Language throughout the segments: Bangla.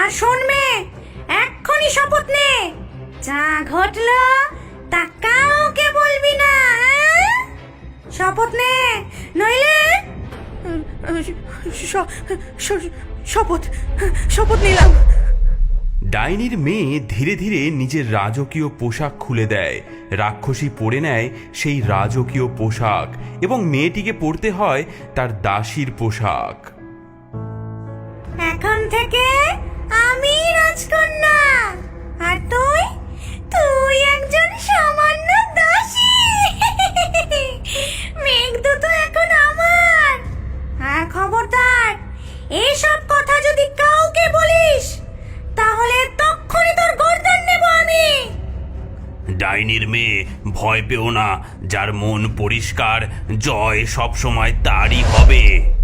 আর শোন মেয়ে এক্ষুনি শপথ নে। যা ঘটলো তা কাউকে বলবি না হ্যাঁ? শপথ নে নইলে শপথ শপথ নিলাম। ডাইনির মেয়ে ধীরে ধীরে নিজের রাজকীয় পোশাক খুলে দেয়। রাক্ষসী পরে নেয় সেই রাজকীয় পোশাক এবং মেয়েটিকে পরতে হয় তার দাসীর পোশাক। এখন থেকে আমি রাজকন্যা। আর তুই? তুই একজন সামান্য দাসী। মেঘদূত এখন আমার। আর খবরদার। এসব কথা যদি কাউকে বলিস, তাহলে তক্ষুনি তোর গর্দান নেব আমি। ডাইনির মেয়ে, ভয় পেও না। যার মন পরিষ্কার, জয় সবসময় তারই হবে।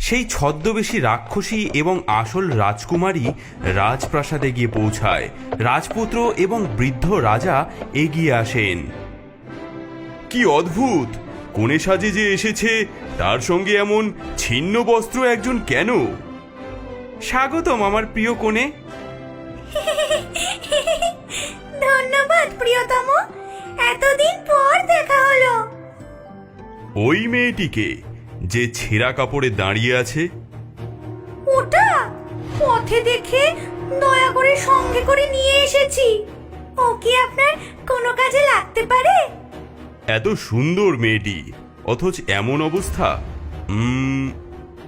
সেই ছদ্মবেশী রাক্ষসী এবং আসল রাজকুমারী রাজপ্রাসাদে গিয়ে পৌঁছায়। রাজপুত্র এবং বৃদ্ধ রাজা এগিয়ে আসেন। কি অদ্ভুত! কোণে সাজে যে এসেছে তার সঙ্গে এমন ছিন্ন বস্ত্র একজন কেন? স্বাগতম আমার প্রিয় কোণে। ধন্যবাদ প্রিয়তম। এতদিন পর দেখা হলো। ওই মেয়েটিকে যে ছেঁড়া কাপড়ে দাঁড়িয়ে আছে। ওটা পথে দেখে দয়া করে সঙ্গে করে নিয়ে এসেছি। ও কি আপনার কোনো কাজে লাগতে পারে? এত সুন্দর মেয়েটি অথচ এমন অবস্থা।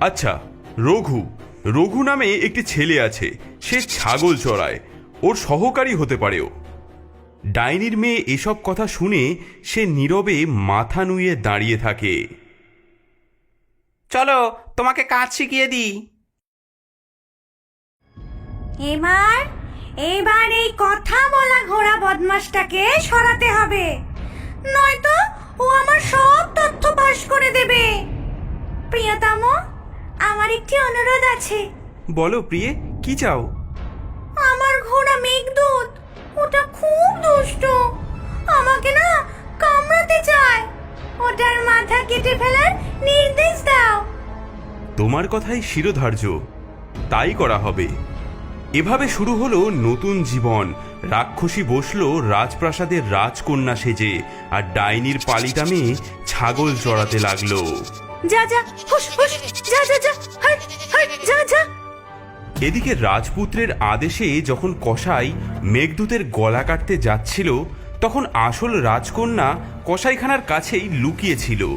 আচ্ছা রঘু রঘু নামে একটি ছেলে আছে সে ছাগল চড়ায় ওর সহকারী হতে পারে ও ডাইনির মেয়ে এসব কথা শুনে সে নীরবে মাথা নুয়ে দাঁড়িয়ে থাকে। চলো তোমাকে কাজ শিখিয়ে দিই। এবার এবার এই কথা বলা ঘোড়া বদমাসটাকে সরাতে হবে। নয়তো ও আমার সব তথ্য পাশ করে দেবে। প্রিয়তম আমার একটি অনুরোধ আছে। বলো প্রিয়ে কি চাও? আমার ঘোড়া মেঘদূত ওটা খুব দুষ্ট। আমাকে না কামড়াতে চায়। ওটার মাথা কেটে ফেলার দাও তোমার কথাই শিরোধার্য। তাই করা হবে। এভাবে শুরু হলো নতুন জীবন। রাক্ষসী বসল রাজপ্রাসাদের রাজকন্যা সেজে আর ডাইনির পালিটা মেয়ে ছাগল চড়াতে লাগল। যা যা হুশ হুশ যা যা যা হাট হাট যা যা। এদিকে রাজপুত্রের আদেশে যখন কসাই মেঘদূতের গলা কাটতে যাচ্ছিল তখন আসল রাজকন্যা কসাইখানার কাছেই লুকিয়েছিল।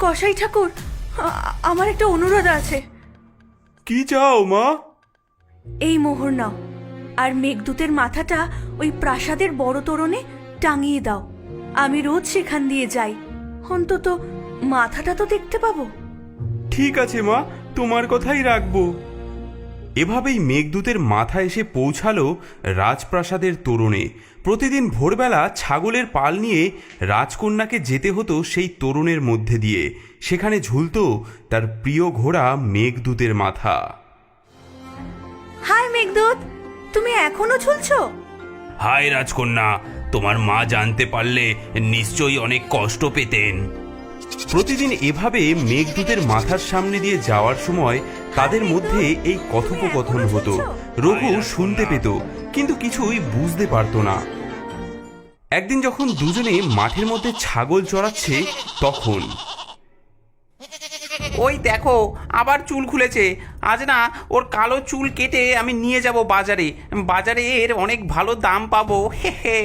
কসাই ঠাকুর আমার একটা অনুরোধ আছে। কি চাও মা? এই মোহর নাও আর মেঘদূতের মাথাটা ওই প্রাসাদের বড় তোরণে টাঙিয়ে দাও। আমি রোজ সেখান দিয়ে যাই। অন্তত মাথাটা তো দেখতে পাবো। ঠিক আছে মা। তোমার কথাই রাখব। এভাবেই মেঘদূতের মাথা এসে পৌঁছালো রাজপ্রাসাদের তোরণে। প্রতিদিন ভোরবেলা ছাগলের পাল নিয়ে রাজকন্যাকে যেতে হতো সেই তোরণের মধ্যে দিয়ে। সেখানে ঝুলত তার প্রিয় ঘোড়া মেঘদূতের মাথা। হাই মেঘদূত তুমি এখনও ঝুলছ? হায় রাজকন্যা তোমার মা জানতে পারলে নিশ্চয়ই অনেক কষ্ট পেতেন। প্রতিদিন এভাবে মেঘদূতের মাথার সামনে দিয়ে যাওয়ার সময় তাদের মধ্যে এই কথোপকথন হতো। রঘু শুনতে পেত, কিন্তু কিছুই বুঝতে পারতো না। একদিন যখন দুজনে মাঠের মধ্যে ছাগল চড়াচ্ছে, তখন ওই দেখো, আবার চুল খুলেছে। আজ না ওর কালো চুল কেটে আমি নিয়ে যাব বাজারে। বাজারে এর অনেক ভালো দাম পাবো। হে হে।